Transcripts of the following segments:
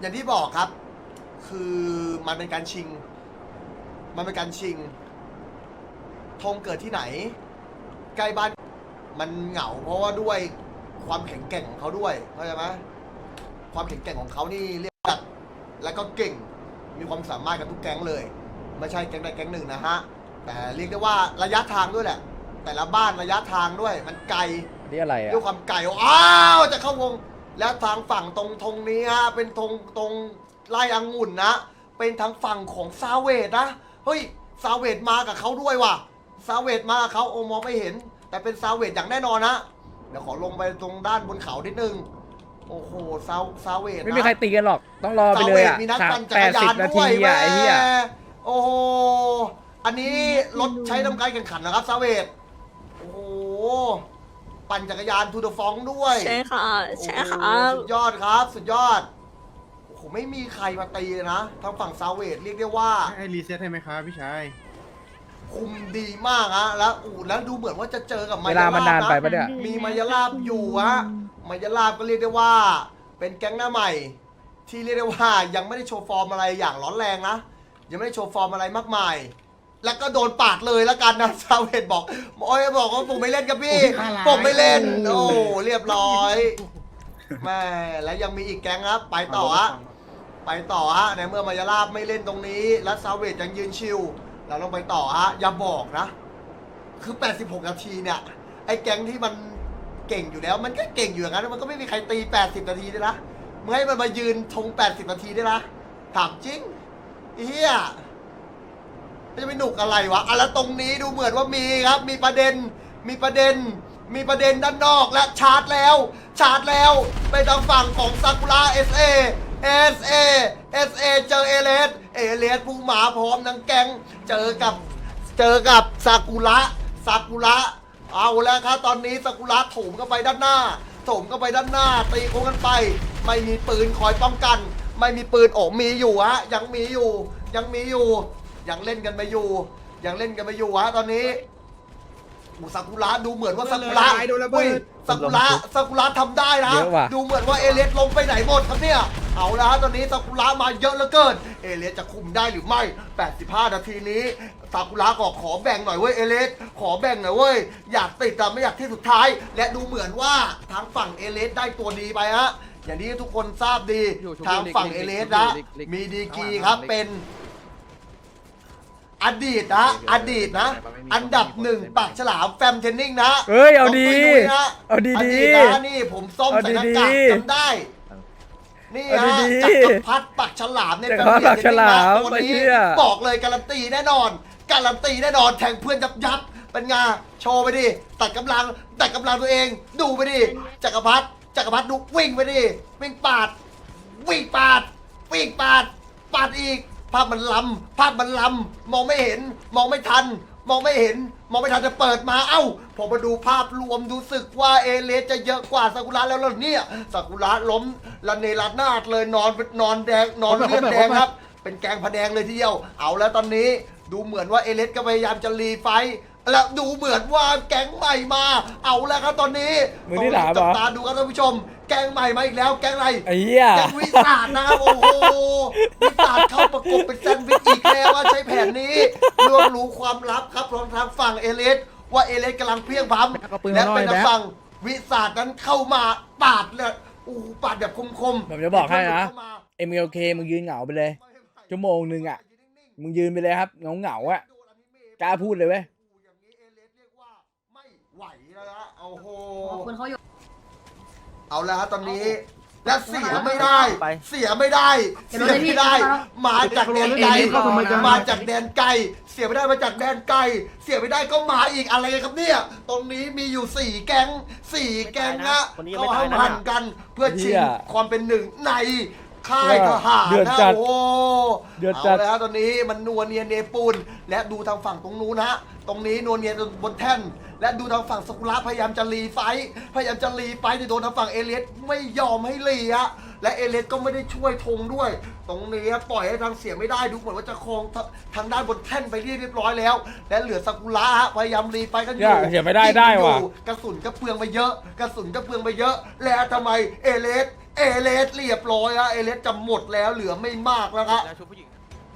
อย่างที่บอกครับ คือมันเป็นการชิง มันเป็นการชิงธงเกิดที่ไหน ใกล้บ้านมันเหงา เพราะว่าด้วยความแข็งแกร่งของเขาด้วยเข้าใจไหมความแข็งแกร่งของเขานี่เรียกว่าแล้วก็เก่งมีความสามารถกับทุกแก๊งเลย ไม่ใช่แก๊งใดแก๊งหนึ่งนะฮะแต่เรียกได้ว่าระยะทางด้วยแหละ แต่ละบ้านระยะทางด้วย มันไกลนี่อะไรอะด้วยความไก่อ้าวจะเข้าวง แล้วทางฝั่งตรงธงนี้ฮะเป็นธงตรงไล่องุ่นนะ เป็นทางฝั่งของซาเวดนะ เฮ้ยซาเวดมากับเขาด้วยว่ะซาเวดมากับเขาโอมองไม่เห็น แต่เป็นซาเวดอย่างแน่นอนนะเดี๋ยวขอลงไปตรงด้านบนเขานิดนึง โอ้โหซาซาเวดนะไม่มีใครตีกันหรอก ต้องรอไปเลยอะซาวดมีนักสามปั่นจัแปกดรสิยาบนนาด้ทีวยอะไอ้เหี้ยแม่โอ้โหอันนี้รถใช้ทำการแข่งขันนะครับซาเวดโอ้โห ปั่นจักรยานทูเดอะฟองด้วยใช่ค่ะใช่ค่ะ โอ้โหสุดยอดครับ สุดยอดโอ้โหไม่มีใครมาตีเลยนะทางฝั่งซาเวดเรียกได้ว่า ให้รีเซ็ตให้ไหมครับพี่ชาย คุมดีมากฮะแล้วอู้แล้วดูเหมือนว่าจะเจอกับเวมายาลาลาบมันนานไปนะปะเนี่ย มีมายาลาบอยู่ฮะมายาลาบก็เรียกได้ว่า เป็นแก๊งหน้าใหม่ ที่เรียกได้ว่ายังไม่ได้โชว์ฟอร์มอะไรอย่างร้อนแรงนะยังไม่ได้โชว์ฟอร์มอะไรมากมาย แล้วก็โดนปาดเลยแล้วกันนะซาเวดบอกโอ้ยบอกว่าผมไม่เล่นกับพี่โอ้ยอะไรผมไม่เล่น โอ้เรียบร้อยแม่แล้วยังมีอีกแก๊งครับ ไปต่อฮะไปต่อฮะในเมื่อมายาลาบไม่เล่นตรงนี้ และซาเวดยังยืนชิวเราต้องไปต่อฮะอย่าบอกนะ คือ 86 นาทีเนี่ยไอ้แก๊งที่มันเก่งอยู่แล้ว มันก็เก่งอยู่อย่างนั้นมันก็ไม่มีใครตี 80 นาทีด้วยนะมึงให้มันมายืนทง 80 นาทีด้วยนะถามจริงไอ้เฮียมัน จะไปหนุกอะไรวะอะแล้วตรงนี้ดูเหมือนว่ามีครับ มีประเด็น มีประเด็น มีประเด็นด้านนอกและชาร์จแล้ว ชาร์จแล้วไปทางฝั่งของซากุระเอสเอเอสเอเอสเอเจอเอเลสเอเลสผู้หมาพร้อมทั้งแกงเจอกับเจอกับซากุระซากุระเอาแล้วครับตอนนี้ซากุระโถมเข้าไปด้านหน้าโถมเข้าไปด้านหน้า ตีโค้งกันไป ไม่มีปืนคอยป้องกัน ไม่มีปืนโอ้มีอยู่ฮะยังมีอยู่ ยังมีอยู่ ยังเล่นกันไปอยู่ ยังเล่นกันไปอยู่ฮะตอนนี้อูซากุระดูเหมือนว่าซากุระโดนระเบิด อุ้ยซากุระซากุระทำได้นะ เยอะว่ะ ดูเหมือนว่าเอเลสลงไปไหนหมดครับเนี่ย เอาละฮะตอนนี้ซากุระมาเยอะเหลือเกิน เอเลสจะคุมได้หรือไม่ 85 นาทีนี้ซากุระก็ขอแบ่งหน่อยเว้ยเอเลสขอแบ่งหน่อยเว้ย อยากติดแต่ไม่อยากที่สุดท้าย และดูเหมือนว่าทางฝั่งเอเลสได้ตัวดีไปฮะ อย่างที่ทุกคนทราบดีทางฝั่งเอเลสนะ มีดีกรีครับเป็น อดีตนะ อดีตนะ อันดับหนึ่งปากฉลามแฟมเทนนิ่งนะเฮ้ยเอาดี ลงไปนะเอาดีอดีดีตนะนี่ผมส้มเอาใส่หน้าดีกากๆจำได้ นี่เอาฮะดีๆจักรพัฒปากฉลามเนี่ยจักรพรรดิปากฉลามตัวไอ้นี้เหี้ย บอกเลยการันตีแน่นอน การันตีแน่นอนแทงเพื่อนยับยับเป็นไงาโชว์ไปดิตัดกำลังตัดกำลังตัวเอง ดูไปดิจักรพัฒจักรพัฒดูวิ่งไปดิวิ่งปาด วิ่งปาด วิ่งปาด ปาดอีก ภาพมันลำภาพมันลำมองไม่เห็น มองไม่ทัน มองไม่เห็น มองไม่ทันจะเปิดมาเอ้า ผมมาดูภาพรวมดูสึกว่าเอเลสจะเยอะกว่าซากุระแล้วเหรอเนี่ยซากุระล้มละเนระนาดเลยนอนเป็นนอนแดงนอนเลือดแดงครับ เป็นแกงพะแดงเลยทีเดียว เอาแล้วตอนนี้ดูเหมือนว่าเอเลสก็พยายามจะรีไฟท์แล้วดูเหมือนว่าแก๊งใหม่มา เอาแล้วครับตอนนี้มือที่สามเหรอจับตาดูครับท่านผู้ชม แก๊งใหม่มาอีกแล้ว แก๊งอะไรไอ้เหี้ย แก๊งวิสาดนะครับโอ้โหวิสาดเข้าประกบเป็นแซนด์วิชอีกแล้วว่าใช้แผนนี้รวมรู้ความลับครับของทางฝั่งเอเลสว่าเอเลสกำลังเพลียงพล้เอาปืนำและมาหน่อยเป็นทางแบ๊ะฝั่งวิสาดนั้นเข้ามาปาดเลยโอ้โหปาดแบบคมๆผมจะบอกให้นะ เข้ามา MLK มึงยืนเหงาไปเลย ชั่วโมงหนึ่งอะ มึงยืนไปเลยครับเหงาเหงาๆอะ กล้าพูดเลยเว้ย อย่างนี้เอเลสเรียกว่าไม่ไหวแล้วนะโอ้โห ขอบคุณเขาอยู่ เอาแล้วฮะตอนนี้และเสียไม่ได้ ไป เสียไม่ได้ เสียไม่ได้ มาจากแดนไกลเข้าทำไมกันมาจากแดนไกล เสียไม่ได้มาจากแดนไกล เสียไม่ได้ก็มาอีกอะไรกันครับเนี่ย ตรงนี้มีอยู่สี่แก๊งสี่แก๊งนะคนนี้ยังเขาไม่ตายนะหันกันเพื่อชิงเหี้ยความเป็นหนึ่งในค่ายทหารเดือดนะจัด โอ้ เดือดจัด เอาแล้วตอนนี้มันนัวเนียเนปูนและดูทางฝั่งตรงนู้นนะตรงนี้นัวเนียบนแท่น และดูทางฝั่งสกุระพยายามจะรีไฟท์พยายามจะรีไฟท์แต่โดนทางฝั่งเอเลสไม่ยอมให้รีฮะและเอเลสก็ไม่ได้ช่วยธงด้วย ตรงนี้ปล่อยให้ทางเสียไม่ได้ดูเหมือนว่าจะครองทาทางด้านบนแท่นไปเรียบร้อยแล้ว และเหลือสกุระฮะพยายามรีไฟท์กันออย่ายู่เสียไม่ได้ได้ว่ะยิงอยู่กระสุนก็เปลืองไปเยอะ กระสุนก็เปลืองไปเยอะ และทำไมเอเลสเอเลสเรียบร้อยฮะเอเลสจะหมดแล้วเหลือไม่มากแล้วครับ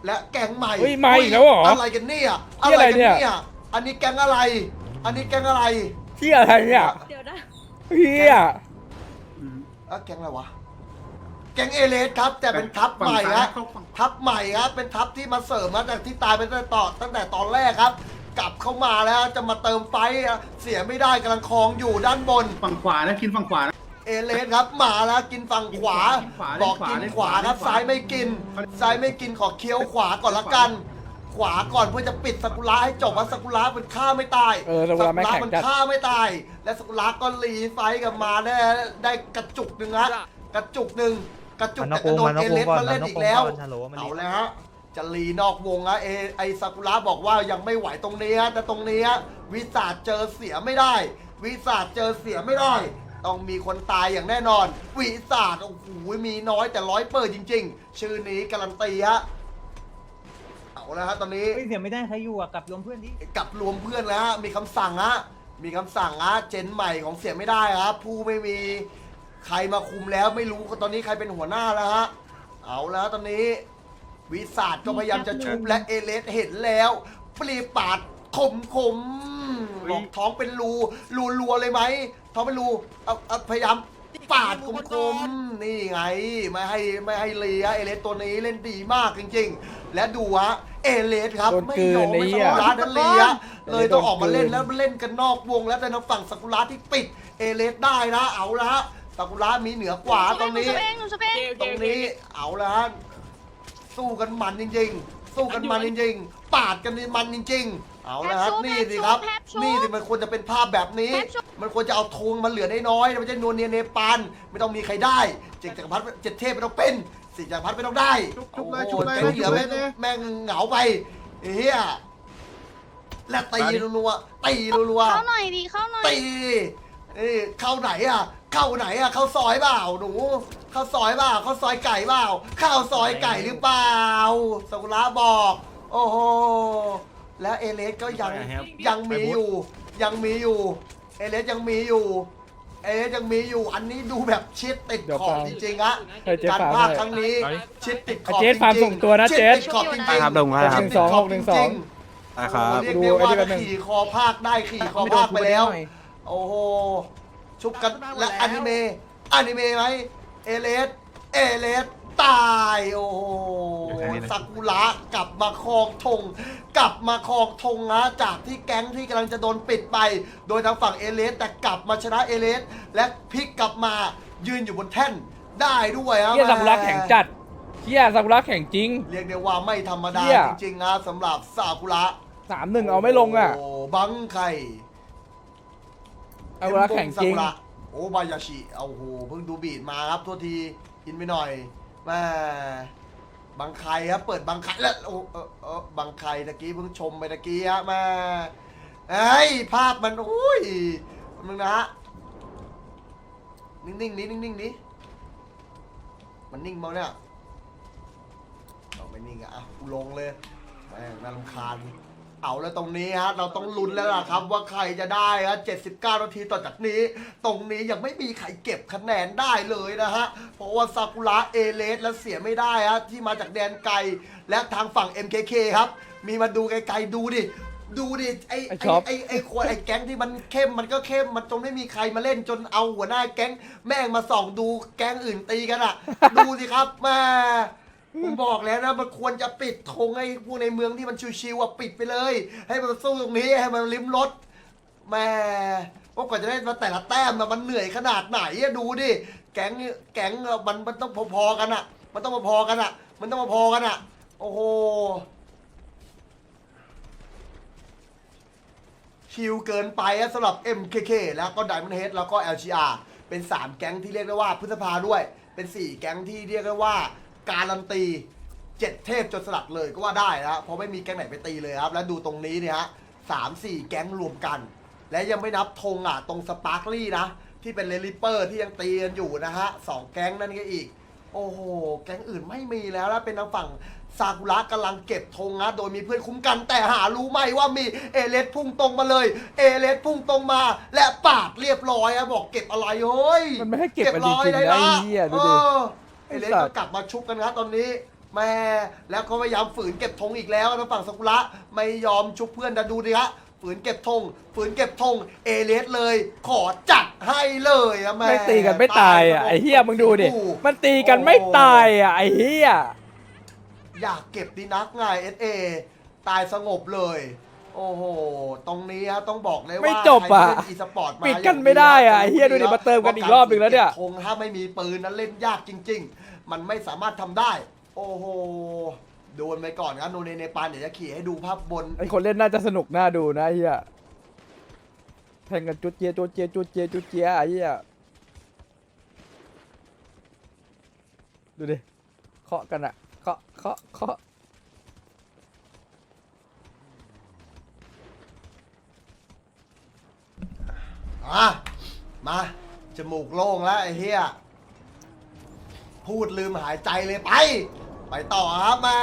และแก๊งใหม่เฮ้ยมาอีกแล้วเหรออะไรกันเนี่ยเหี้ยอะไรเนี่ยกัอันนี้แก๊งอะไร อันนี้แก๊งอะไรที่อะไรเนี่ยเดี๋ยวนะเฮียเอ้าแก๊งอะไรวะ แก๊งเอเลสครับ แต่เป็นทัพใหม่ฝั่งซ้ายฮะเข้าฝั่งทัพใหม่ครับเป็นทัพที่มาเสริมมาจากที่ตายไปตั้งแต่ตอนตั้งแต่ตอนแรกครับ กลับเข้ามาแล้วจะมาเติมไฟท์อะเสียไม่ได้กำลังคลองอยู่ด้านบน ฝั่งขวานะกินฝั่งขวานะ เอเลสครับมาแล้วกินฝั่งขวา กินขวาบอกกินขวาครับซ้ายไม่กิน ซ้ายไม่กินขอเคี้ยวขวาก่อนละกัน ขวาก่อนเพื่อจะปิดสกุระให้จบว่าสกุระมันฆ่าไม่ตายเออสกุระแม่งแข็งมันจัดฆ่าไม่ตาย และสกุระก็รีไฟท์กลับมาได้ได้กระจุกหนึ่งฮะกระจุกหนึ่งกระจุกแต่กระโดนเอเลสมาเล่นอีกแล้วเอาแล้วฮะ จะรีนอกวงอะเอไอซากุระบอกว่ายังไม่ไหวตรงนี้ฮะแต่ตรงนี้ฮะวิสาจเจอเสียไม่ได้ วิสาจเจอเสียไม่ได้ ต้องมีคนตายอย่างแน่นอน วิสาจโอ้โหมีน้อยแต่ร้อยเปิดจริง ๆ ชื่อนี้การันตีฮะเอา แล้วฮะตอนนี้ เฮ้ยเสียไม่ได้ใครอยู่อะกลับรวมเพื่อนดิกลับรวมเพื่อนแล้วฮะมีคำสั่งฮะมีคำสั่งฮะเจนใหม่ของเสียไม่ได้ครับผู้ไม่มีใครมาคุมแล้วไม่รู้ตอนนี้ใครเป็นหัวหน้าแล้วฮะเอาแล้วตอนนี้ วิสาจก็พยายามจะชุบและเอเลสเห็นแล้วปรีปาดคมคมๆบอกท้องเป็นรูรูรัวเลยไหมท้องเป็นรูเอาเอาพยายาม ปาดคมคมๆนี่ไง ไม่ให้ไม่ให้เลียเอเลสตัวนี้เล่นดีมากจริงๆ และดูฮะเอเลสครับ โดนไม่กลืนยอมไอ้ไม่เหี้สยกุระนั้นเลียเลยต้องออกมาเล่นโดนกลืนแล้วเล่นกันนอกวงแล้วแต่ทางฝั่งสกุระที่ปิดเอเลสได้นะเอาละฮะสกุระมีเหนือกว่าตรงนี้ หนูจะเองหนูจะเองตรงนี้เอาละฮะสู้กันมันจริงๆ สู้กันมันจริงๆ ปาดกันมันจริงๆ เอาละฮะนี่สิครับ นี่สิมันควรจะเป็นภาพแบบนี้ มันควรจะเอาธงมันเหลือได้น้อยๆมันจะนวลเนียเนปาลไม่ต้องมีใครได้เจ็ดจักรพรรดิเจ็ดเทพไม่ต้องเป็นสี่จักรพรรดิไม่ต้องได้ชุบเลยโอ้ชุโหบเลยแม่งเหลือชุบแม่งเลยแม่งเหงาไปเฮียและตีรัวๆตีรัวๆเข้าหน่อยดิเข้าหน่อยตีเอ้ยเข้าไหนอะ เข้าไหนอะ เข้าซอยเปล่าหนู เข้าซอยเปล่าเข้าซอยไก่เปล่าเข้าซอยไก่หรือเปล่าสกุระบอก โอ้โห แล้วเอเลสก็ยังยังมีอยู่ ยังมีอยู่ เอเลสยังมีอยู่ เอเลสยังมีอยู่ อันนี้ดูแบบชิดติดเดี๋ยวขอบฟัง จริงๆอะให้เจ๊การฟังพากให้ครั้งนี้ชิดติดขอบเจ๊จริงๆฟังส่งตัวนะชิดเจ๊ติดขอบจริงๆครับลุงครับ ชิดติดขอบจริงๆหนึ่งสองหกหนึ่งสองโอ้โหเรียกได้ว่าขี่คอภาคได้ขี่คอภาคไปแล้ว โอ้โห ชุบกันและอนิเมะอนิเมะไหมเอเลสเอเลส ตายโอ้โหซากุระกลับมาครองธงกลับมาครองธงนะจากที่แก๊งที่กำลังจะโดนปิดไป โดยทางฝั่งเอเลสแต่กลับมาชนะเอเลสและพลิกกลับมายืนอยู่บนแท่นได้ด้วยฮะเฮียซากุระแข็งจัดเฮียซากุระแข็งจริง เรียกได้ว่าไม่ธรรมดาเหี้ย จริงๆนะสำหรับซากุระสามหนึ่งเอาไม่ลงอะโบังไข่ ซากุระแข็งจริงซากุะโอ้บายาชิ เอาโห เพิ่งดูบีดมาครับ โทษทีอินไปหน่อย แม่บางไครครับเปิดบางไครแล้วโอ้เออเออบางไครตะกี้เพิ่งชมไปตะกี้ฮะแม่เอ้ยภาพมันโอ้ยมึงนะฮะนิ่งๆนี้นิ่งๆนี้มันนิ่งมั้งเนี่ยเอาไม่นิ่งอะอะกูลงเลยแม่งน่ารำคาญ เอาแล้วตรงนี้ฮะเราต้องลุ้นแล้วล่ะครับว่าใครจะได้ฮะ79 นาทีต่อจากนี้ ตรงนี้ยังไม่มีใครเก็บคะแนนได้เลยนะฮะ เพราะว่าซากุระเอเลสและเสียไม่ได้ฮะที่มาจากแดนไกล และทางฝั่ง MKK ครับ มีมาดูไกลๆดูดิ ดูดิ ไอ้ไอ้ไอ้ช็อป ไอ้ไอ้ควายไอ้แก๊งที่มันเข้มมันก็เข้มมันจนไม่มีใครมาเล่นจนเอาหัวหน้าแก๊งแม่งมาส่องดูแก๊งอื่นตีกันอะ ดูสิครับแม่ ผมบอกแล้วนะมันควรจะปิดธงให้พวกในเมืองที่มันชิวๆอะปิดไปเลย ให้มันสู้ตรงนี้ให้มันลิ้มรสแม่ว่ากว่าจะได้มาแต่ละแต้มอะมันเหนื่อยขนาดไหนอะดูดิแก๊งแก๊งอะมันมันต้องพอๆกันอะมันต้องพอๆกันอะมันต้องพอๆกันอะโอ้โหชิวเกินไปอะสำหรับ MKK แล้วก็ Diamond Head แล้วก็ LGR เป็น 3 แก๊งที่เรียกได้ว่าพฤษภาด้วย เป็น 4 แก๊งที่เรียกได้ว่า การันตีเจ็ดเทพจนสลัดเลยก็ว่าได้นะเพราะไม่มีแก๊งไหนไปตีเลยครับ แล้วดูตรงนี้เนี่ยฮะสามสี่แก๊งรวมกัน และยังไม่นับธงอะตรงสปาร์คลี่นะ ที่เป็นเลลิเปอร์ที่ยังตีกันอยู่นะฮะสองแก๊งนั่นก็อีก โอ้โห แก๊งอื่นไม่มีแล้วแล้วเป็นทางฝั่งซากุระกำลังเก็บธงนะโดยมีเพื่อนคุ้มกันแต่หารู้ไหมว่ามีเอเลสพุ่งตรงมาเลยเอเลสพุ่งตรงมา และปาดเรียบร้อยอะบอกเก็บอะไรเฮ้ยมันไม่ให้เก็บมันจริงๆนะเก็บไอ้ร้อยเหี้ยเลดูยดินะเออเอเลสไอ้สัก็ตว์กลับมาชุบกันครับตอนนี้แม่แล้วก็พยายามฝืนเก็บธงอีกแล้วทางฝั่งซากุระไม่ยอมชุบเพื่อนนะดูดิฮะฝืนเก็บธงฝืนเก็บธงเอเลสเลย ขอจัดให้เลยอะแม่ไม่ตีกันไม่ตายอะไอ้เหี้ยมึงดูดิโอ้โหมันตีกันไม่ตายอะไอ้เหี้ยอยากเก็บดีนักไงเอสเอตายสงบเลย โอ้โห ตรงนี้ฮะต้องบอกเลยว่าไม่จบอะใครที่เล่นอีสปอร์ตมาปิดกันไม่ได้อะไอ้เหี้ยดูดิมาเติมกันอีกรอบหนึ่งแล้วเนี่ย ธงถ้าไม่มีปืนนั้นเล่นยากจริง ๆ มันไม่สามารถทำได้ โอ้โหโดนไปก่อนครับโนเนเนปานเดี๋ยวจะขี่ให้ดูภาพบน ไอ้คนเล่นน่าจะสนุกน่าดูนะไอ้เหี้ยแทงกันจุดเจียจุดเจียจุดเจียจุดเจียไอ้เหี้ยดูดิเคาะกันอะเคาะเคาะเคาะ อะมาจมูกโล่งแล้วไอ้เฮียพูดลืมหายใจเลยไป ไปต่อครับมา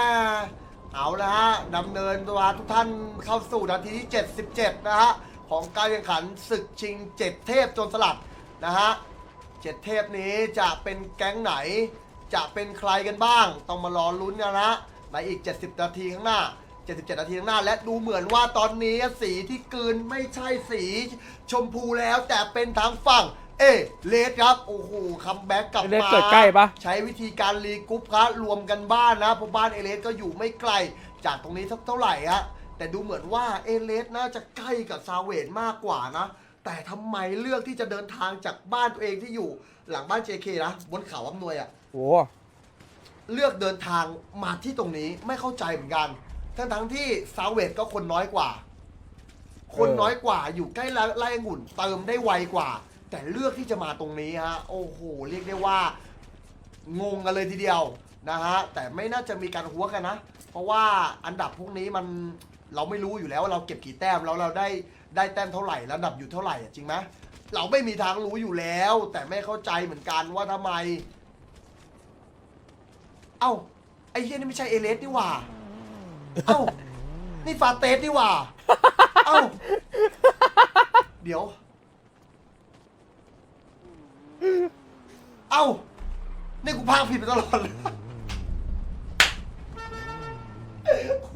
เอาละฮะดำเนินตัวทุกท่านเข้าสู่นาทีที่ 77 นะฮะ ของการแข่งขันศึกชิงเจ็ดเทพโจนสลัดนะฮะเจ็ดเทพนี้จะเป็นแก๊งไหน จะเป็นใครกันบ้าง ต้องมารอลุ้นกันนะในอีก 70 นาทีข้างหน้า 77 นาทีข้างหน้า และดูเหมือนว่าตอนนี้สีที่กลืนไม่ใช่สีชมพูแล้ว แต่เป็นทางฝั่ง เอเลสครับ โอ้โหคัมแบ็กกลับไอ้เล็กมาเกิดใกล้ปะ ใช้วิธีการรีกรุ๊ปครับรวมกันบ้านนะเพราะบ้านเอเลสก็อยู่ไม่ไกล จากตรงนี้สักเท่าไหร่ฮะแต่ดูเหมือนว่าเอเลสน่าจะใกล้กับซาเวดมากกว่านะ แต่ทำไมเลือกที่จะเดินทางจากบ้านตัวเองที่อยู่หลังบ้าน JK นะบนเขาอำนวยอะโอ้เลือกเดินทางมาที่ตรงนี้ไม่เข้าใจเหมือนกัน ทั้งทั้งๆที่ซาเวดก็คนน้อยกว่า คนน้อยกว่าอยู่ใกล้ไล่องุ่นเติมได้ไวกว่า แต่เลือกที่จะมาตรงนี้ฮะ โอ้โห เรียกได้ว่า งงกันเลยทีเดียวนะฮะ แต่ไม่น่าจะมีการหัวกันนะ เพราะว่าอันดับพวกนี้มันเราไม่รู้อยู่แล้วว่าเราเก็บกี่แต้มแล้วเราได้ได้แต้มเท่าไหร่ระดับอยู่เท่าไหร่อะจริงไหมเราไม่มีทางรู้อยู่แล้ว แต่ไม่เข้าใจเหมือนกันว่าทำไม เอ้าไอ้เฮียนี่ไม่ใช่เอเลสนี่หว่า เอ้า นี่ฟาเตสนี่หว่า เอ้า เดี๋ยว เอ้า นี่กูพากผิดไปตลอดเลย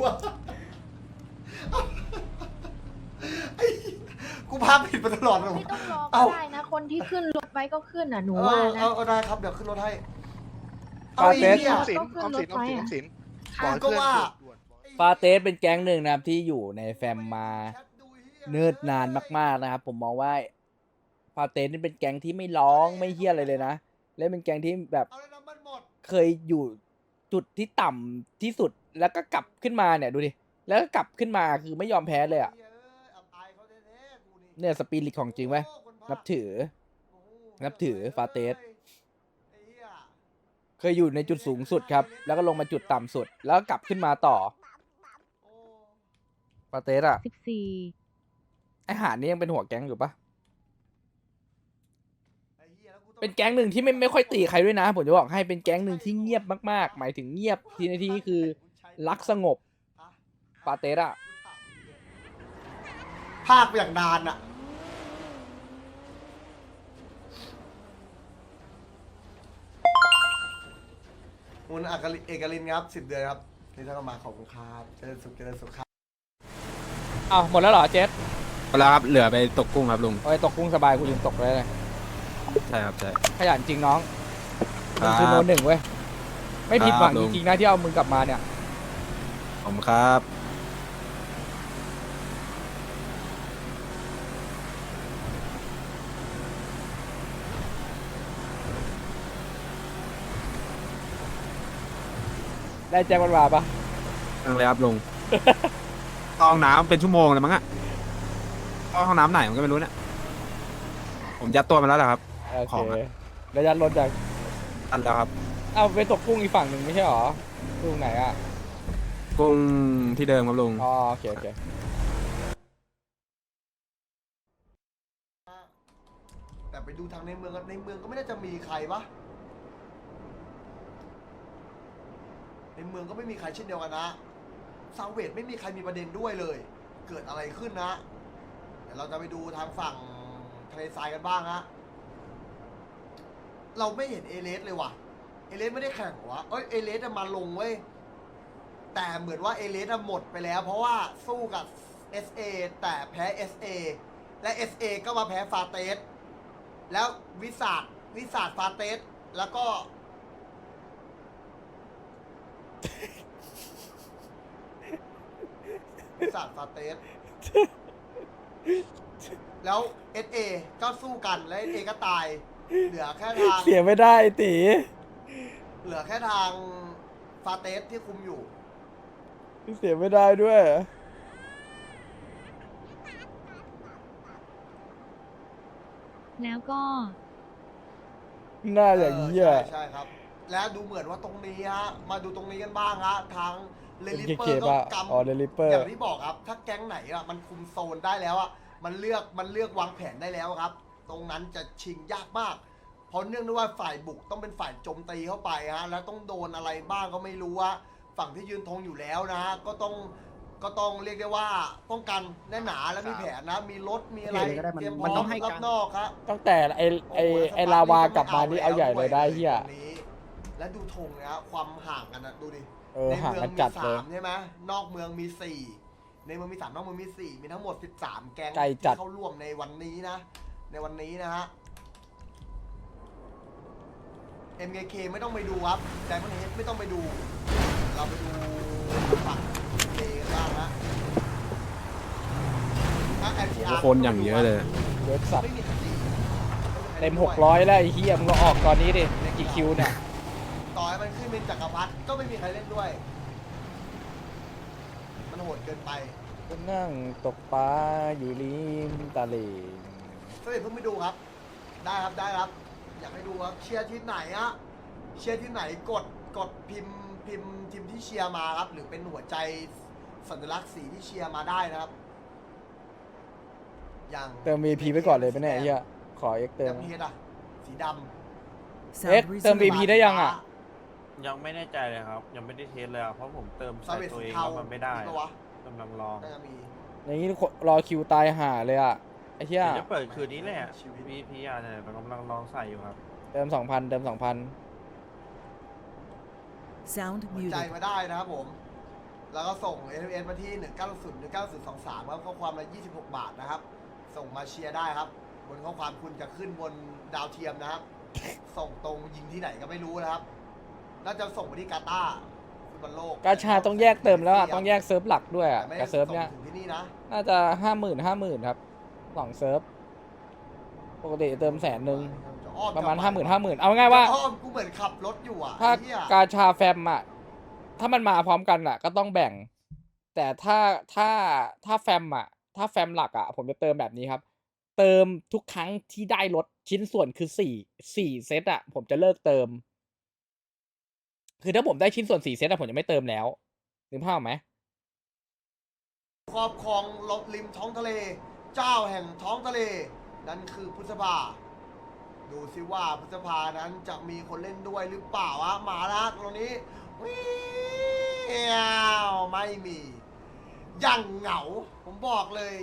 ว้าไอ้เหี้ยกูพากผิดไปตลอดเลยไม่ต้องรอเอ้าก็ได้นะ คนที่ขึ้นรถไว้ก็ขึ้นอะหนูเอว่าอนะ เอาเอาได้ครับ เดี๋ยวขึ้นรถให้ฟาเตสไอ้หี้ยอาสินก็ขึ้นออมสินรอถอมไว้สินออมสินอะอะก็ว่า ฟาเตสเป็นแก๊งหนึ่งนะครับที่อยู่ในแฟมมาเนิ่นนานมาก ๆนะครับ ผมมองว่าฟาเตสนี่เป็นแก๊งที่ไม่ร้องไม่เฮี้ยอะไรเลยนะและเป็นแก๊งที่แบบเคยอยู่จุดที่ต่ำที่สุดแล้วก็กลับขึ้นมาเนี่ยดูดิแล้วก็กลับขึ้นมาคือไม่ยอมแพ้เลยอะเนี่ยสปิริตของจริงเว้นับถือ นับถือฟาเตสเคยอยู่ในจุดสูงสุดครับ แล้วก็ลงมาจุดต่ำสุด แล้วก็กลับขึ้นมาต่อ ฟาเตสอะสิบสี่ไอหาดนี่ยังเป็นหัวแก๊งอยู่ปะเป็นแก๊งหนึ่งที่ไม่ไม่ค่อยตีใครด้วยนะ ผมจะบอกให้เป็นแก๊งหนึ่งที่เงียบมากๆ หมายถึงเงียบที่ในที่นี้คือรักสงบฟาเตสอะภาคไปอย่างนานอะคุณอักลิเอกลินครับสิบเดือนครับนี่ท่านก็มาขอบคุณครับเจริญสุขเจริญสุขครับ อ้าวหมดแล้วเหรอเจสเวลาครับเหลือไปตกกุ้งครับลุงโอ้ยตกกุ้งสบายกูยืนตกเลยเลยใช่ครับใช่ ขยันจริงน้องคมึรังคือโนบหนึ่งเว้ยไม่ผิดหวังครับลุจงริงๆนะที่เอามึงกลับมาเนี่ยผมครับได้แจ็ควันวาปะนั่งเลยครับลุงเข้า ห้องน้ำเป็นชั่วโมงเลยมั้งอะเข้าห้องน้ำไหนมันก็ไม่รู้เนี่ย ผมยัดตัวมาแล้วแหละครับ โอของเคอะแล้วยันรถจากอันแล้วครับเอาไปตกกุ้งอีกฝั่งหนึ่งไม่ใช่หรอกุ้งไหนอะกุ้งที่เดิมครับลุง อ๋อโอเคโอเคแต่ไปดูทางในเมืองในเมืองก็ไม่น่าจะมีใครปะในเมืองก็ไม่มีใครเช่นเดียวกันนะ ซาเวดไม่มีใครมีประเด็นด้วยเลย เกิดอะไรขึ้นนะ เดี๋ยวเราจะไปดูทางฝั่งทะเลทรายกันบ้างฮะเราไม่เห็นเอเลสเลยว่ะ เอเลสไม่ได้แข่งหรอวะเอ้ยเอเลสมาลงเว้ย แต่เหมือนว่าเอเลสหมดไปแล้ว เพราะว่าสู้กับ SA แต่แพ้ SA และ SA ก็มาแพ้ฟาเตส แล้ววิสาดวิสาดฟาเตส แล้วก็ วิสาดฟาเตสแล้ว SA ก็สู้กันแล้ว SA ก็ตาย เหลือแค่ทาง เสียไม่ได้ไอ้ตีเหลือแค่ทางฟาเตสที่คุมอยู่ เสียไม่ได้ด้วย แล้วก็น่าอย่างเหี้ย ใช่ใช่ครับ และดูเหมือนว่าตรงนี้ฮะมาดูตรงนี้กันบ้างฮะทางเลลิเปอ MKK ร์ก็ป่ะกำอ๋อ Reliper อย่างที่บอกครับ ถ้าแก๊งไหนอะมันคุมโซนได้แล้วอะมันเลือกมันเลือกวางแผนได้แล้วครับ ตรงนั้นจะชิงยากมาก เพราะเนื่องด้วยว่าฝ่ายบุกต้องเป็นฝ่ายโจมตีเข้าไปฮะแล้วต้องโดนอะไรบ้างก็ไม่รู้ว่าฝั่งที่ยืนธงอยู่แล้วนะฮะก็ต้องก็ต้องเรียกได้ว่าป้องกันแน่นหนาและมีแผนนะ มีรถมีอะไรเดี๋ยวก็ได้มันเตรียมพมันร้ต้ออมงให้รัการบนอกครับตั้งแต่ไอ้ไอ้ไอ้ลาวากลับมานี่เอาใหญ่เลยได้เหี้ยตรงนี้ และดูธงนะฮะความห่างกันนะดูดิเออห่างกันจัดเลยในมืองมีสามใช่ไหมนอกเมืองมีสี่ในเมืองมีสามนอกเมืองมีสี่มีทั้งหมดสิบสามแก๊งไกลจัด ที่เข้าร่วมในวันนี้นะ ในวันนี้นะฮะ MKK ไม่ต้องไปดูครับ Diamond Head ไม่ต้องไปดู เราไปดูฝั่งเกันบ้างนะถ้า LTR คนอย่างเยอะเลย เว็บสัตว์ไม่มีใครตีเต็มหกร้อยแล้วไอ้เหี้ยมึงก็ออกตอนนี้ดิกี่คิวเนี่ยต่อให้ มันขึ้นเป็นจักรพรรดิก็ไม่มีใครเล่นด้วย มันโหดเกินไปก็นั่งตกปลาอยู่ริมตะลิงเฮ้ยเพิ่งไปดูครับ ได้ครับได้ครับ อยากให้ดูครับเชียร์ทีมไหนอะเชียร์ทีมไหนกดกดพิมพ์พิมพ์ทีมที่เชียร์มาครับ หรือเป็นหัวใจสัญลักษณ์สีที่เชียร์มาได้นะครับ อย่างเติม VP ไปก่อนเลยไปะเนี่ยไอ้เหี้ยขอเอ็กเติเติมม เฮดอะสีดเอ็กเติม VP ได้ยังอะ ยังไม่แน่ใจเลยครับ ยังไม่ได้เทสเลยอะเพราะผมเติมซาใส่เวตตัวสีเองเทาแล้วมันไม่ได้ปะวะกำลังลองน่าจะมีอย่างนี้รอคิวตายห่าเลยอะไอ้เหี้ยเดี๋ยวจะเปิดคืนนี้แหละ VP อะเนี่ยกำลังลองใส่อยู่ครับ เติมสองพันเติมสองพัน Sound หัวใจ muted. มาได้นะครับผม แล้วก็ส่ง SMS มาที่ 1 9 0 1 9 0 2 3ครับข้อความละ26 บาทนะครับ ส่งมาเชียร์ได้ครับ บนข้อความคุณจะขึ้นบนดาวเทียมนะครับ ส่งตรงยิงที่ไหนก็ไม่รู้นะครับ น่าจะส่งไปที่กาตาร์ฟุตบอลโลกกาชาต้องแยกเติมแล้วอะต้องแยกเซิร์ฟหลักด้วยอะแต่ไม่กับได้เซิร์ฟส่งเนี้ยถึงที่นี่นะน่าจะห้าหมื่นห้าหมื่นครับสองเซิร์ฟปกติเติมแสนหนึ่งจอ้อประมาณจห้าหมื่นห้าหมื่นเอาง่ายๆว่า อ้อมกูเหมือนขับรถอยู่อะถ้าไอ้เหี้ยกาชาแฟมอะถ้ามันมาพร้อมกันอะก็ต้องแบ่ง แต่ถ้าถ้าถ้าแฟมอะถ้าแฟมหลักอะผมจะเติมแบบนี้ครับ เติมทุกครั้งที่ได้ลดชิ้นส่วนคือสี่สี่เซตอะผมจะเลิกเติม คือถ้าผมได้ชิ้นส่วนสี่เซตอะผมจะไม่เติมแล้วนึกภาพไหมครอบครองริมท้องทะเล เจ้าแห่งท้องทะเล นั่นคือพุทธภาดูสิว่าพุทธภานั้นจะมีคนเล่นด้วยหรือเปล่าวะหมาล้วตรงนี้วิวไม่มียังเหงา ผมบอกเลย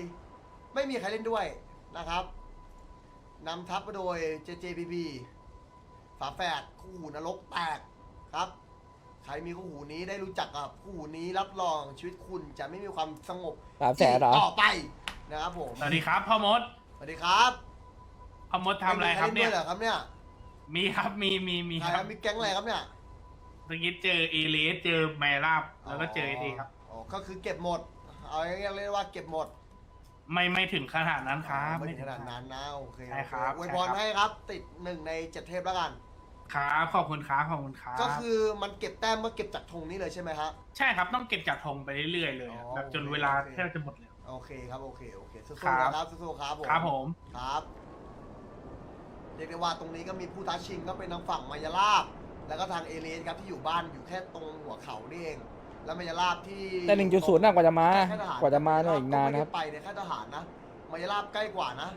ไม่มีใครเล่นด้วยนะครับนำทัพมาโดย JJPP ฝาแฝดคู่นรกแตกครับ ใครมีคู่หูนี้ได้รู้จักกับคู่หูนี้รับรองชีวิตคุณจะไม่มีความสงบสามแสนเหรอ ต่อไปนะครับผมสวัสดีครับพ่อมดสวัสดีครับพ่อมดทำอะไรครับม่มีเนี่ยใล่นด้วยเหรอครับเนี่ยมีครับมีมีมีใครคครัรับบมีแก๊งอะไรครับเนี่ยตะกี้เจอเอเลสเจอแมราบแล้วก็เจอไอทีครับ อ๋อก็คือเก็บหมดเอาง่ายๆเรียกว่าเก็บหมดไม่ไม่ถึงขนาดนั้นครับ ไม่ถึงขนาดนั้นนะโอเคใช่ครับอวยใช่พรครับ ให้ครับ ติดหนึ่งในเจ็ดเทพแล้วกัน ครับขอบคุณครับขอบคุณครับก็คือมันเก็บแต้มเมื่อเก็บจากธงนี้เลยใช่ไหมฮะ ใช่ครับต้องเก็บจากธงไปเรื่อยๆเลยอะอ๋อแบบจนโอเคเวลาโอเค แทบจะหมดแล้ว โอเคครับโอเคโอเคสู้ครัๆบนะครับสู้ๆครับผม ครับผม ครับเรียกได้ว่าตรงนี้ก็มีผู้ท้าชิงก็เป็นทางฝั่งมายาลาบ แล้วก็ทางเอเลนครับที่อยู่บ้านอยู่แค่ตรงหัวเขานี่เอง แล้วมายาลาบที่แต่หนึ่งจุดศูนย์น่ะกว่าจะมา ค่ยทหรกว่าจะมาหน่อยอีกนานนะครับไม่ได้ไปในค่ายทหารนะมายาลาบใกล้กว่านะ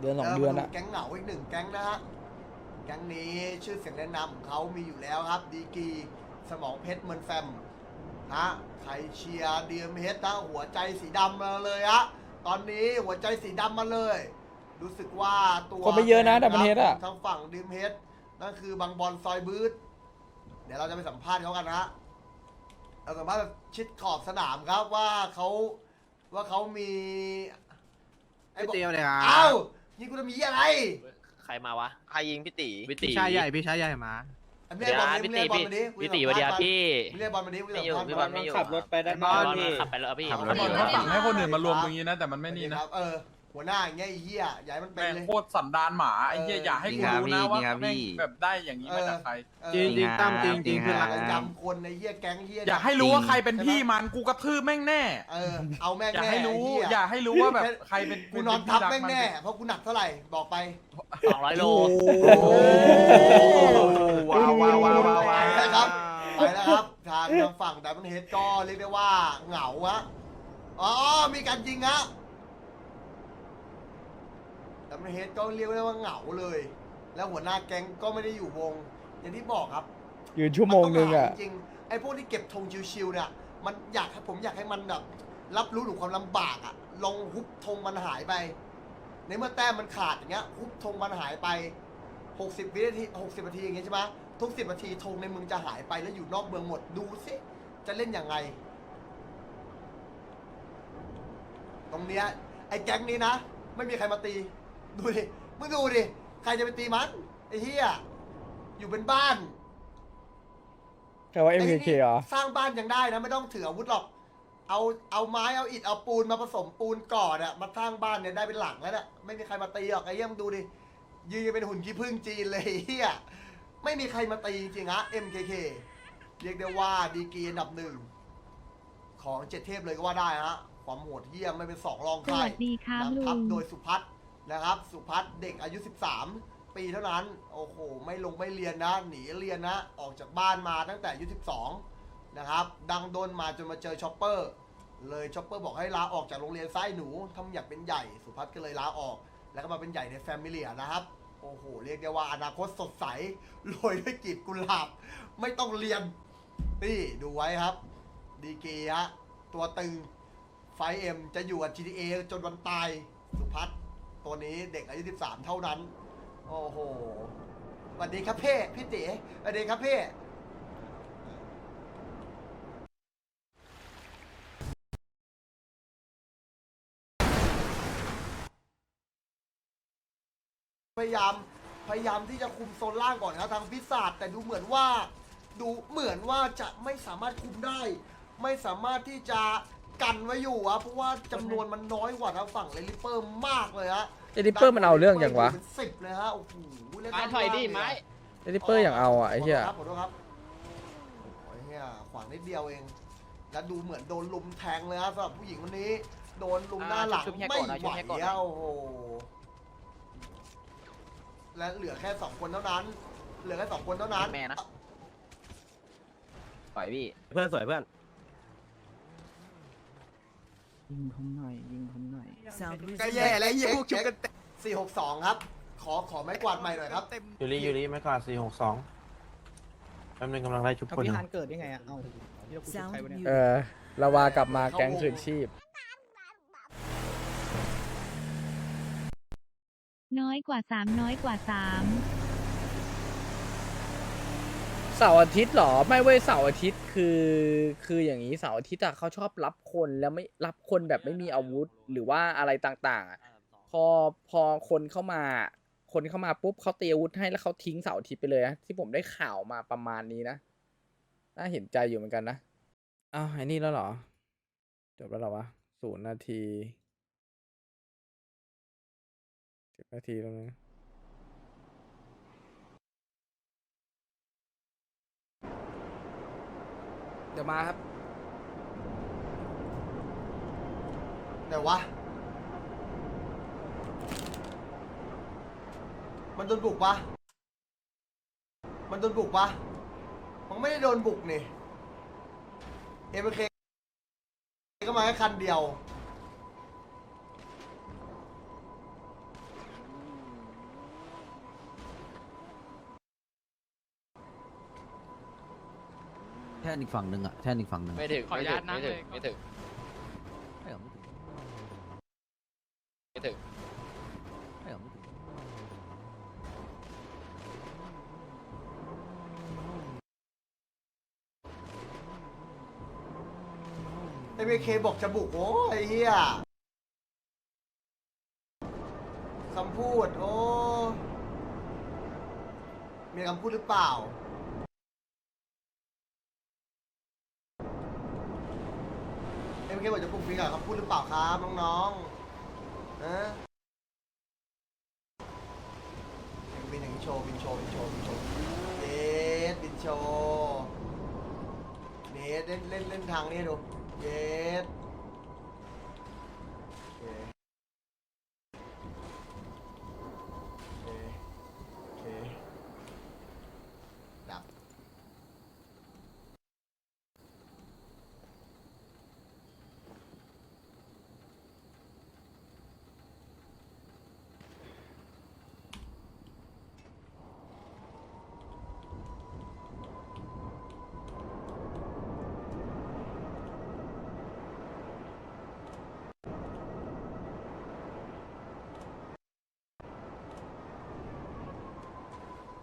เดือนสองเดือนมาอะแก๊งเหงาอีกหนึ่งแก๊งนะฮะ แก๊งนี้ชื่อเสียงแนะนำของเขามีอยู่แล้วครับ ดีกรีสมองเพชรเมือนแฟมฮะใครเชียร์ดีมเฮดนะหัวใจสีดำมาเลยฮะตอนนี้หัวใจสีดำมาเลย รู้สึกว่าตัวคนไม่เยอะนะ Diamond Head อะ ทางฝั่งดีมเฮดนั่นคือบางบอลซอยบืดเดี๋ยวเราจะไปสัมภาษณ์เขากันนะฮะเราสัมภาษณ์แบบชิดขอบสนามครับว่าเขาว่าเขามี ไอ้พี่บอกเตียวเลยครับ เอ้ายิงกูจะมีอะไร ใครมาวะใครยิงพี่ตีพี่ชายใหญ่พี่ชายใหญ่มาอันเดี๋นี้ยวบอลนะมาดิพี่มึงตีเรียกบอลพี่มาดิพี่ตีสวัสดีครับพี่มึงเรียกบอลมาดิมึงไม่อยู่สัมภาษณ์พี่บอลไม่อยู่ขับรถไปด้านนบออกลพี่ขับไปแล้วพี่ ขับรถบอลเขาสั่งให้คนอื่อื่นมารวมตรงนี้นะ แต่มันไม่นี่นะครับเออ หัวหน้าอย่างเงี้ยไอ้เหี้ยอย่าให้มันเป็นแม่งเลย โคตรสันดานหมาไอ้เหี้ยเอออย่าให้กูรู้นะว่าแม่งแบบได้อย่างนี้มาจากใคร เออจริงจริงตั้มจริงจริงเพื่อนรักไอ้จำคนในเหี้ยแก๊งเหี้ยอย่าให้รู้ว่าใครเป็นพี่มันกูกระทืบแม่งแน่ เออเอาแม่งอย่าแน่ให้รู้ไเหี้ยอย่าให้รู้ว่าแบบใครเป็นกูนอนทับแม่งแน่เพราะกูหนักเท่าไหร่บอกไป สองร้อยโล ว้าวว้าวว้าวว้าวไปแล้วครับ ไปแล้วครับ ทางทางฝั่งดับเบิลเฮดก็เรียกได้ว่าเหงาฮะอ๋อมีการยิงฮะ ดับเบิลเฮดก็เรียกได้ว่าเหงาเลย แล้วหัวหน้าแก๊งก็ไม่ได้อยู่วง อย่างที่บอกครับยืนชั่วโมงนึงอะมันต้หาจริงๆไอ้พวกที่เก็บธงชิวๆเนี่ยมันอยากให้ผมอยากให้มันแบบรับรู้ถึงความลำบากอะลองฮุบธงมันหายไป ในเมื่อแต้มมันขาดอย่างเงี้ยฮุบธงมันหายไป 60 วินาที 60 นาทีอย่างเงี้ยใช่ไหมทุก 10 นาทีธงในเมืองจะหายไปแล้วอยู่นอกเมืองหมดดูสิจะเล่นยังไง ตรงเนี้ยไอ้แก๊งนี้นะ ไม่มีใครมาตี ดูดิ มึงดูดิ ใครจะไปตีมัน ไอ้เหี้ยอยู่เป็นบ้านแค่ว่า ไอ้ MKK นี่เหรอ สร้างบ้านยังได้นะ ไม่ต้องถืออาวุธหรอก เอาเอาไม้เอาอิฐเอาปูนมาผสมปูนก่อนอะมาสร้างบ้านเนี่ยได้เป็นหลังแล้วเนี่ยไม่มีใครมาตีหรอกไอ้เหี้ยมงดูดิ ยืนกันเป็นหุ่นขี้ผึ้งจีนเลยไอ้เฮียไม่มีใครมาตีจริงๆฮะ MKK เรียกได้ว่าดีกรีอันดับหนึ่ง ของเจ็ดเทพเลยก็ว่าได้ฮะ ความโหดเยี่ยมไม่เป็นสองรองสใครวัสดีครับนำลุทัพงโดยสุพัฒน์ นะครับ สุพัฒน์เด็กอายุ 13 ปีเท่านั้น โอ้โห ไม่ลงไม่เรียนนะ หนีเรียนนะ ออกจากบ้านมาตั้งแต่อายุ 12 นะครับ ดังโดนมาจนมาเจอชอปเปอร์ เลยชอปเปอร์บอกให้ลาออกจากโรงเรียนไส้หนูถ้าอยากเป็นใหญ่ สุพัฒน์ก็เลยลาออก แล้วก็มาเป็นใหญ่ในแฟมิเลียนะครับ โอ้โห เรียกได้ว่าอนาคตสดใส โรยด้วยกลีบกุหลาบ ไม่ต้องเรียน นี่ดูไว้ครับ ดีกีฮะ ตัวตึง ไฟเอ็มจะอยู่กับ GTA จนวันตาย สุพัฒน์ ตัวนี้เด็กอายุ 13 เท่านั้น โอ้โหสวัสดีครับเพ่พี่เต๋สวัสดีครับเพ่พยายามพยายามที่จะคุมโซนล่างก่อนครับทางพิศาจแต่ดูเหมือนว่า ดูเหมือนว่าจะไม่สามารถคุมได้ ไม่สามารถที่จะกันไว้อยู่อะเพราะว่าจำนวนมันน้อยกว่าทางฝั่งเลลิเปอร์มากเลยฮะ เอลิเปอร์มันเอาเรื่องอย่างวะเป็นสิบเลยฮะโอ้โหเล่นไม้ถอยดิไม้เอลิเปอร์อย่างเอาอะไอ้เหี้ยขอโทษครับขอโทษครับโอ้ยเหี้ยขวางนิดเดียวเอง แล้วดูเหมือนโดนลุมแทงเลยครับสำหรับผู้หญิงคนนี้ โดนลุมหน้าหลังชุบๆให้ไม่ก่อนนะไหชุวบให้ก่อนนะแล้วโอ้โหและเหลือแค่สองคนเท่านั้น เหลือแค่สองคนเท่านั้นแม่นะ ปล่อยพี่ เพื่อนสวยเพื่อนยิงผมหน่อยยิงผมหน่อย ก็แย่แล้วยี่พวกชุบกันสี่หกสองครับ ขอขอไม้กวาดใหม่หน่อยครับยูริยูริไม่ก่อนสี่หกสองแป๊บนึงกำลังไล่ชุบเอาคนอพี่ยู่ฮันเกิดได้ไงอะ เอ้าเรียกกูชุบใครวะเนี่ย เออลาวากลับมาแก๊งคืนชีพ น้อยกว่าสามน้อยกว่าสาม เสาร์อาทิตย์เหรอ ไม่เว้ยเสาร์อาทิตย์คือคืออย่างนี้เสาร์อาทิตย์อะเขาชอบรับคนแล้วไม่รับคนแบบไม่มีอาวุธหรือว่าอะไรต่างๆอะพอพอคนเข้ามา คนเข้ามาปุ๊บเขาเตรียมอาวุธให้แล้วเขาทิ้งเสาร์อาทิตย์ไปเลยนะที่ผมได้ข่าวมาประมาณนี้นะน่าเห็นใจอยู่เหมือนกันนะอ้าวไอ้นี่แล้วเหรอจบแล้วเหรอวะศูนย์นาทีสิบนาทีแล้วนะ เดี๋ยวมาครับ ไหนวะ มันโดนบุกปะมันโดนบุกปะมันไม่ได้โดนบุกนี่เอ็มเคก็มาแค่คันเดียว ท่นอีกฝั่งหนึ่งอะแท่นอีกฝั่งหนึ่งไม่ถึงไม่ถึงไม่ถึงไม่ถึงไม่เหรอไม่ถึงไม่ถึงไม่เหรอไม่ถึงไอ้เบเคบอกจะบุกโอ้ยไอ้เหี้ยคำพูด โอ้ มีคำพูดหรือเปล่า เอ็มเคบอกจะปลุกปีกับคำพูดหรือเปล่าครับน้องๆนะบินอย่างนี้โชว์บินโชว์บินโชว์บินโชว์เดสบินโชว์เดสเล่นเล่นเล่นทางนี้ดูเดสโอเคโอเคโอเคดับ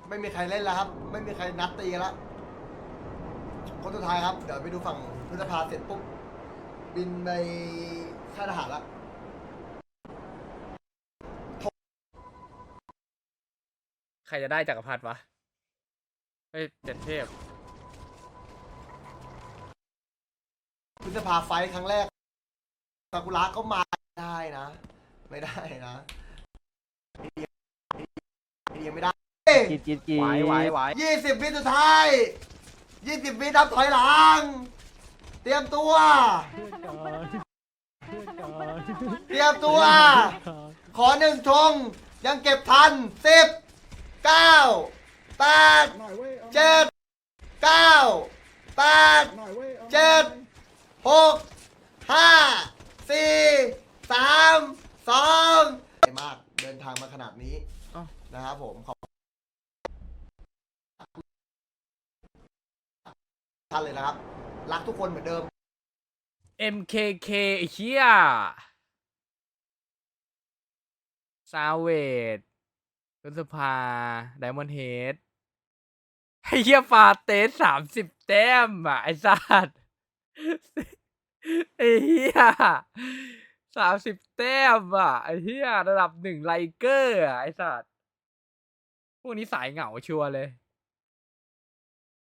ไม่มีใครเล่นแล้วครับ ไม่มีใครนัดตีกันแล้วคนสุดท้ายครับ เดี๋ยวไปดูฝั่งพฤษภาเสร็จปุ๊บบินไปค่ายทหารละใครจะได้จักรพรรดิวะเฮ้ยเจ็ดเทพ พฤษภาไฟท์ครั้งแรกซากุระก็มาได้นะ ไม่ได้นะไอเดียไอเดียไม่ได้ กิดกิดกิดไหวไหวไหวยี่สิบวิสุดท้ายยี่สิบวินับถอยหลัง เตรียมตัว เตรียมตัว ขอหนึ่งธงยังเก็บทันสิบเก้าแปดเจ็ดเก้าแปดเจ็ดหกห้าสี่สามสองมากเดินทางมาขนาดนี้อ้าวนะครับผมขอบ ท่านเลยนะครับ รักทุกคนเหมือนเดิม MKK ไอ้เหี้ยซาเวดรุสภาไดมอนเฮดไอ้เหี้ยฟาเตสสามสิบแต้มอะ ไอ้สัสไอ้เหี้ยสามสิบแต้มอะ ไอ้เหี้ยระดับหนึ่งไลเกอร์อะ ไอ้สัสพวกนี้สายเหงาชัวร์เลย